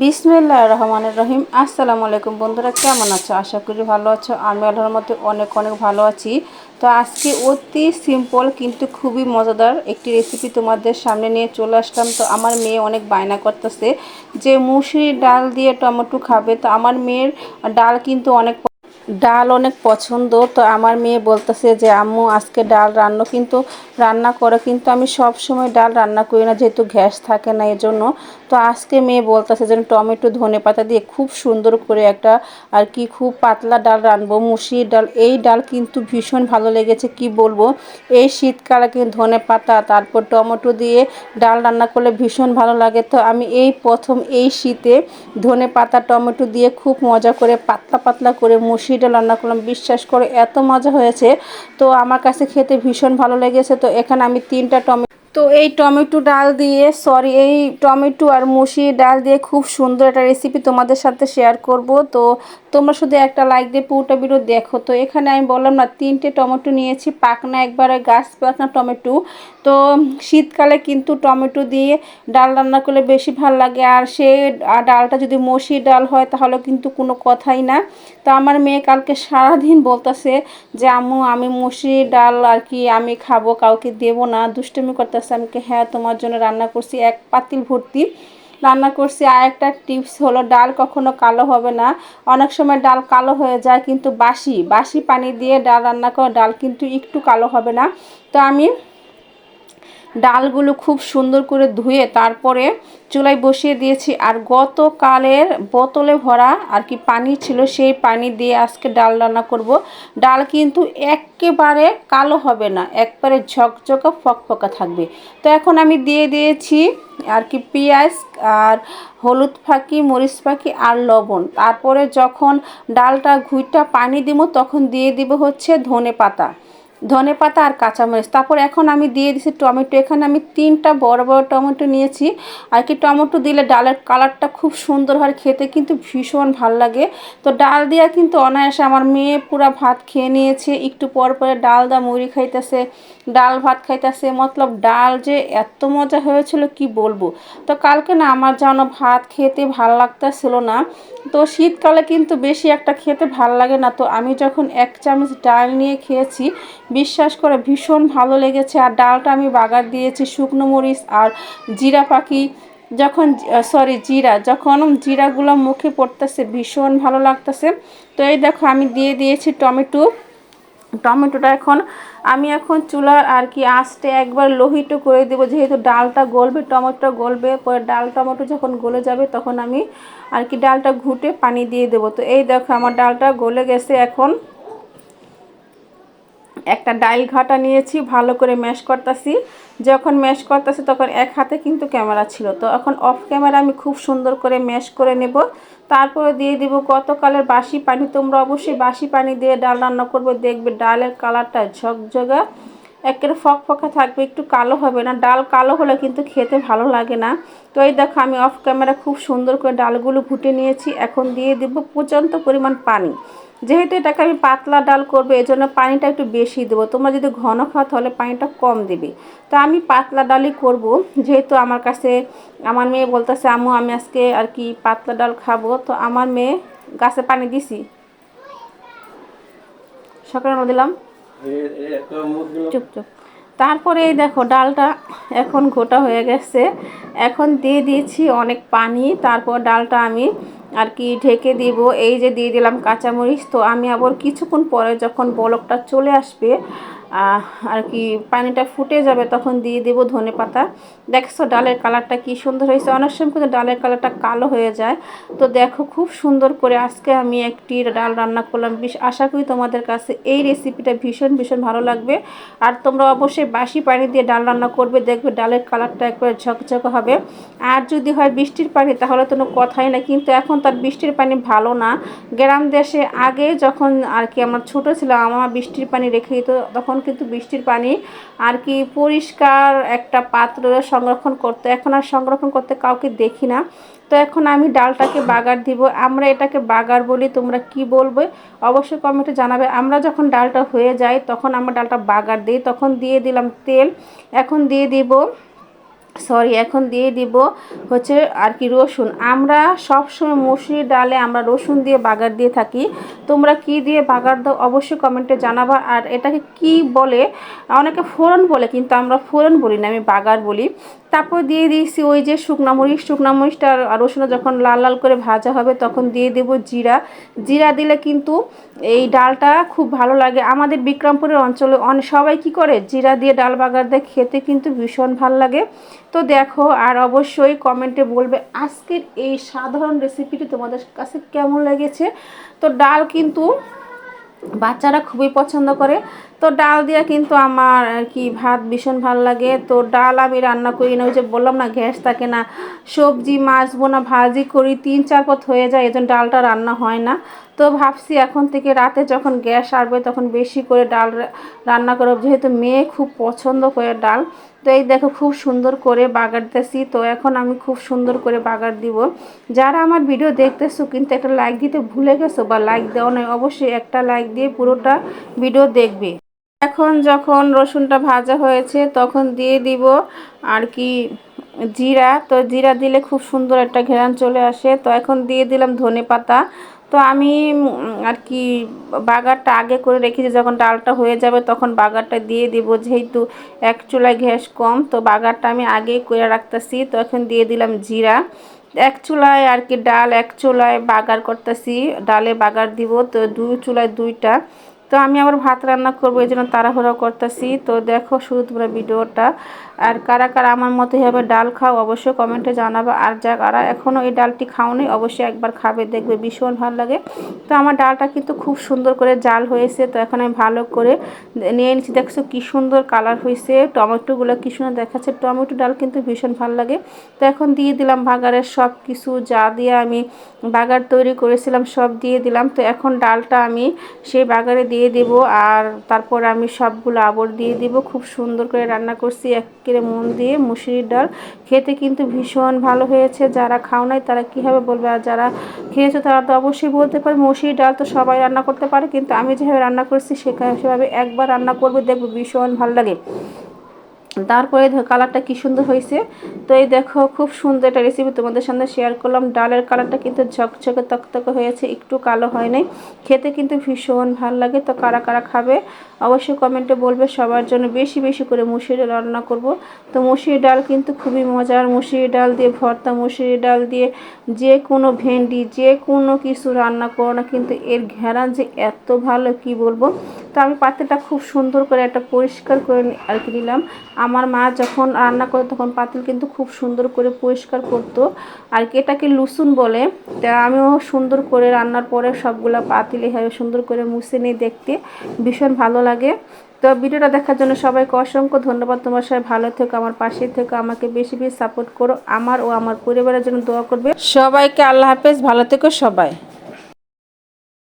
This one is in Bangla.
বিসমিল্লাহ রহমানের রহিম। আসসালামু আলাইকুম বন্ধুরা, কেমন আছো? আশা করি ভালো আছো। আমি আল্লাহর মধ্যে অনেক অনেক ভালো আছি। তো আজকে অতি সিম্পল কিন্তু খুবই মজাদার একটি রেসিপি তোমাদের সামনে নিয়ে চলে আসলাম। তো আমার মেয়ে অনেক বায়না করতেছে যে মুসুরির ডাল দিয়ে টমেটো খাবে। তো আমার মেয়ের ডাল কিন্তু অনেক ডাল অনেক পছন্দ। তো আমার মেয়ে বলতেছে যে, আম্মু, আজকে ডাল রান্না কিন্তু, রান্না করে কিন্তু আমি সব সময় ডাল রান্না করি না, যেহেতু গ্যাস থাকে না এজন্য। তো আজকে মেয়ে বলতেছে যেন টমেটো, ধনে পাতা দিয়ে খুব সুন্দর করে একটা আর কি খুব পাতলা ডাল রানবো মুসির ডাল। এই ডাল কিন্তু ভীষণ ভালো লেগেছে, কি বলব? এই শীতকালে কিন্তু ধনে পাতা, তারপর টমেটো দিয়ে ডাল রান্না করলে ভীষণ ভালো লাগে। তো আমি এই প্রথম এই শীতে ধনে পাতা, টমেটো দিয়ে খুব মজা করে, পাতলা পাতলা করে মুসি ডাল রান্না করলাম। বিশ্বাস করে, এত মজা হয়েছে। তো আমার কাছে খেতে ভীষণ ভালো লেগেছে। তো এখানে আমি তিনটা টমেটো তো এই টমেটো ডাল দিয়ে সরি এই টমেটো আর মুসি ডাল দিয়ে খুব সুন্দর একটা রেসিপি তোমাদের সাথে শেয়ার করব। তো তোমরা শুধু একটা লাইক দিয়ে পুরোটা ভিডিও দেখো। তো এখানে আমি বললাম না, তিনটে টমেটো নিয়েছি, পাকনা একবারে গাছ পাকনা টমেটো। তো শীতকালে কিন্তু টমেটো দিয়ে ডাল রান্না করলে বেশি ভালো লাগে। আর সে ডালটা যদি মসি ডাল হয়, তাহলে কিন্তু কোনো কথাই না। তো আমার মেয়ে কালকে সারাদিন বলতেছে যে, আম্মু, আমি মসি ডাল আর কি আমি খাব, কাউকে দেবো না, দুষ্টমি করতেছে আমি হ্যাঁ তোমার জন্য রান্না করছি এক পাতিল ভর্তি। রান্না করছি আর একটা টিপস হলো, ডাল কখনো কালো হবে না। অনেক সময় ডাল কালো হয়ে যায় কিন্তু বাসি বাসি পানি দিয়ে ডাল রান্না করা ডাল কিন্তু একটু কালো হবে না। তো আমি ডালগুলো খুব সুন্দর করে ধুয়ে তারপরে চুলায় বসিয়ে দিয়েছি। আর গতকালের বোতলে ভরা আর কি পানি ছিল, সেই পানি দিয়ে আজকে ডাল রান্না করব। ডাল কিন্তু একেবারে কালো হবে না, একবারে ঝকঝকা ফকফকা থাকবে। তো এখন আমি দিয়ে দিয়েছি আর কি পেঁয়াজ আর হলুদ ফাঁকি, মরিচ ফাঁকি আর লবণ। তারপরে যখন ডালটা ঘুইটা পানি দিব, তখন দিয়ে দিব হচ্ছে ধনে পাতা। ধনে পাতা আর কাঁচামরিচ। তারপর এখন আমি দিয়ে দিছি টমেটো। এখানে আমি তিনটা বড় বড় টমেটো নিয়েছি। আর কি টমেটো দিলে ডালের কালারটা খুব সুন্দর হয় খেতে কিন্তু ভীষণ ভালো লাগে। তো ডাল দিয়া কিন্তু অনায়াসে আমার মেয়ে পুরা ভাত খেয়ে নিয়েছে। একটু পর পরে ডাল দা মুড়ি খাইতেছে, ডাল ভাত খাইতেছে। মতলব ডাল যে এত মজা হয়েছিল, কি বলব? তো কালকে না আমার যেন ভাত খেতে ভালো লাগতেছিল না। তো শীতকালে কিন্তু বেশি একটা খেতে ভালো লাগে না। তো আমি যখন এক চামচ ডাল নিয়ে খেয়েছি বিশ্বাস করে ভীষণ ভালো লেগেছে। আর ডালটা আমি বাগার দিয়েছি, শুকনো মরিচ আর জিরা পাখি। যখন সরি জিরা, যখন জিরাগুলো মুখে পড়তেছে, ভীষণ ভালো লাগতেছে। তো এই দেখো, আমি দিয়ে দিয়েছি টমেটো। টমেটোটা এখন, আমি এখন চুলার আর কি আঁচটে একবার লোহিত করে দেবো, যেহেতু ডালটা গলবে, টমেটো গলবে, পরে ডাল টমেটো যখন গলে যাবে, তখন আমি আর কি ডালটা ঘুটে পানি দিয়ে দেবো। তো এই দেখো, আমার ডালটা গলে গেছে এখন। একটা ডাইল ঘাটা নিয়েছি, ভালো করে ম্যাশ করতেছি। যখন ম্যাশ করতেছি তখন এক হাতে কিন্তু ক্যামেরা ছিল। তো এখন অফ ক্যামেরা আমি খুব সুন্দর করে ম্যাশ করে নেব। তারপরে দিয়ে দিব গতকালের বাসি পানি। তোমরা অবশ্যই বাসি পানি দিয়ে ডাল রান্না করবে। দেখবে ডালের কালারটা ঝকঝগা একের ফক ফকা থাকবে, একটু কালো হবে না। ডাল কালো হলে কিন্তু খেতে ভালো লাগে না। তো এই দেখো আমি অফ ক্যামেরা খুব সুন্দর করে ডালগুলো ফুটে নিয়েছি। এখন দিয়ে দেবো পর্যন্ত পরিমাণ পানি। যেহেতু এটাকে আমি পাতলা ডাল করব এই জন্য পানিটা একটু বেশি দেবো। তোমরা যদি ঘন খাও তাহলে পানিটা কম দেবে। তো আমি পাতলা ডালই করব, যেহেতু আমার কাছে, আমার মেয়ে বলতেছে, আম্মু, আমি আজকে আর কি পাতলা ডাল খাব। তো আমার মেয়ে গাছে পানি দিছি। সকালে দিলাম। চুপ চুপ। তারপরে দেখো, ডালটা এখন ঘোটা হয়ে গেছে। এখন দিয়ে দিয়েছি অনেক পানি। তারপর ডালটা আমি আর কি ঢেকে দিব। এই যে দিয়ে দিলাম কাঁচামরিচ। তো আমি আবার কিছুক্ষণ পরে যখন বলকটা চলে আসবে আর কি পানিটা ফুটে যাবে তখন দিয়ে দেব ধনে পাতা। দেখছ ডালের কালারটা কি সুন্দর হয়েছে। অনেক সময় কিন্তু ডালের কালারটা কালো হয়ে যায়। তো দেখো খুব সুন্দর করে আজকে আমি একটি ডাল রান্না করলাম। বিশ, আশা করি তোমাদের কাছে এই রেসিপিটা ভীষণ ভীষণ ভালো লাগবে। আর তোমরা অবশ্যই বাসি পানি দিয়ে ডাল রান্না করবে। দেখবে ডালের কালারটা একবার ঝকঝক হবে। আর যদি হয় বৃষ্টির পানি, তাহলে কোনো কথাই না কিন্তু এখন তার বৃষ্টির পানি ভালো না। গ্রাম দেশে আগে যখন আর কি আমার ছোট ছিলাম, আমার বৃষ্টির পানি রেখে দিত, তখন কিন্তু বৃষ্টির পানি আর কি পরিষ্কার একটা পাত্র সংরক্ষণ করতে, এখন আর সংরক্ষণ করতে কাউকে দেখি না। তো এখন আমি ডালটাকে বাগার দিব। আমরা এটাকে বাগার বলি, তোমরা কি বলবে? অবশ্যই কমেন্টে জানাবে। আমরা যখন ডালটা হয়ে যায় তখন আমরা ডালটা বাগার দিই। তখন দিয়ে দিলাম তেল। এখন দিয়ে দিব সরি, এখন দিয়ে দিব হচ্ছে আর কি রসুন। আমরা সবসময় মসুরির ডালে আমরা রসুন দিয়ে বাগার দিয়ে থাকি। তোমরা কি দিয়ে বাগার দাও অবশ্যই কমেন্টে জানাবা। আর এটাকে কি বলে, অনেকে ফোরন বলে, কিন্তু আমরা ফোরন বলি না, আমি বাগার বলি। তারপর দিয়ে দিয়েছি ওই যে শুকনা মরিচ, শুকনা মরিচটা আর রসুনটা যখন লাল লাল করে ভাজা হবে তখন দিয়ে দেব জিরা। জিরা দিলে কিন্তু এই ডালটা খুব ভালো লাগে। আমাদের বিক্রমপুরের অঞ্চলে অনেক সবাই কি করে? জিরা দিয়ে ডাল বাগার দিয়ে খেতে কিন্তু ভীষণ ভালো লাগে। তো দেখো, আর অবশ্যই কমেন্টে বলবে আজকের এই সাধারণ রেসিপিটি তোমাদের কাছে কেমন লেগেছে? তো ডাল কিন্তু বাচ্চারা খুবই পছন্দ করে। তো ডাল দিয়ে কিন্তু আমার আর কি ভাত ভীষণ ভালো লাগে। তো ডাল আমি রান্না করি না, ওই যে বললাম না, গ্যাস থাকে না। সবজি, মাছ, বোনা, ভাজি করি, তিন চার পথ হয়ে যায়, এজন্য ডালটা রান্না হয় না। তো ভাবছি এখন থেকে রাতে যখন গ্যাস আসবে তখন বেশি করে ডাল রান্না করব, যেহেতু মেয়ে খুব পছন্দ করে ডাল। তো এই দেখো খুব সুন্দর করে বাগার দিতেছি। তো এখন আমি খুব সুন্দর করে বাগার দিব। যারা আমার ভিডিও দেখতেছো, কিন্তু একটা লাইক দিতে ভুলে গেছো বা লাইক দেওয়া নয় অবশ্যই একটা লাইক দিয়ে পুরোটা ভিডিও দেখবে। এখন যখন রসুনটা ভাজা হয়েছে, তখন দিয়ে দিব আর কি জিরা। তো জিরা দিলে খুব সুন্দর একটা ঘেরান চলে আসে। তো এখন দিয়ে দিলাম ধনে পাতা। তো আমি আর কি বাগারটা আগে করে রেখেছি যখন ডালটা হয়ে যাবে, তখন বাগারটা দিয়ে দিব। যেহেতু এক চুলায় গ্যাস কম, তো বাগারটা আমি আগেই করে রাখতেছি। তো এখন দিয়ে দিলাম জিরা। এক চুলায় আর কি ডাল, এক চুলায় বাগার করতেছি। ডালে বাগার দিব, তো দুই চুলায় দুইটা। তো আমি আবার ভাত রান্না করব, এই জন্য তাড়াহুড়ো করতেছি। তো দেখো শুধু তোমরা ভিডিওটা, আর কারা কারা আমার মতো এভাবে ডাল খাও অবশ্যই কমেন্টে জানাবে। আর যা কারা এখনও এই ডালটি খাওনি, অবশ্যই একবার খাবে, দেখবে ভীষণ ভালো লাগে। তো আমার ডালটা কিন্তু খুব সুন্দর করে জাল হয়েছে, তো এখন আমি ভালো করে নিয়ে নিচ্ছি। দেখছ কী সুন্দর কালার হয়েছে, টমেটোগুলো কী সুন্দর দেখাচ্ছে। টমেটো ডাল কিন্তু ভীষণ ভালো লাগে। তো এখন দিয়ে দিলাম বাগারের সব কিছু যা দিয়ে আমি বাগার তৈরি করেছিলাম সব দিয়ে দিলাম। তো এখন ডালটা আমি সেই বাগারে দিয়ে দেব আর তারপর আমি সবগুলো আবর দিয়ে দিব। খুব সুন্দর করে রান্না করছি এক কেড়ে মন দিয়ে মুসুরির ডাল। খেতে কিন্তু ভীষণ ভালো হয়েছে। যারা খাও নাই তারা কীভাবে বলবে? আর যারা খেয়েছে তারা তো অবশ্যই বলতে পারে, মুসুরির ডাল তো সবাই রান্না করতে পারে। কিন্তু আমি যেভাবে রান্না করছি সেভাবে একবার রান্না করবে দেখব ভীষণ ভালো লাগে। তারপরে কালারটা কি সুন্দর হয়েছে। তো এই দেখো খুব সুন্দর একটা রেসিপি তোমাদের সামনে শেয়ার করলাম। ডালের কালারটা কিন্তু ঝকঝকে তকতকে হয়েছে, একটু কালো হয় নাই। খেতে কিন্তু ভীষণ ভালো লাগে। তো কারা কারা খাবে অবশ্যই কমেন্টে বলবে। সবার জন্য বেশি বেশি করে মুসুরি রান্না করব। তো মুসুরি ডাল কিন্তু খুবই মজার। মুসুরি ডাল দিয়ে ভর্তা, মুসুরি ডাল দিয়ে যে কোনো ভেন্ডি, যে কোনো কিছু রান্না করো না কিন্তু এর ঘেরান যে এত ভালো, কি বলব? তো আমি পাতিলটা খুব সুন্দর করে একটা পরিষ্কার করে আর কি নিলাম। আমার মা যখন রান্না করে তখন পাতিল কিন্তু খুব সুন্দর করে পরিষ্কার করতো। আর কি এটাকে লুসুন বলে, তা আমিও সুন্দর করে রান্নার পরে সবগুলো পাতিল এভাবে সুন্দর করে মুছে নিয়ে দেখতে। ভীষণ ভালো লাগে। তো ভিডিওটা দেখার জন্য সবাইকে অসংখ্য ধন্যবাদ। তোমার সবাই ভালো থেকো, আমার পাশে থেকো, আমাকে বেশি বেশি সাপোর্ট করো আমার ও আমার পরিবারের জন্য দোয়া করবে। সবাইকে আল্লাহ হাফেজ, ভালো থেকো সবাই।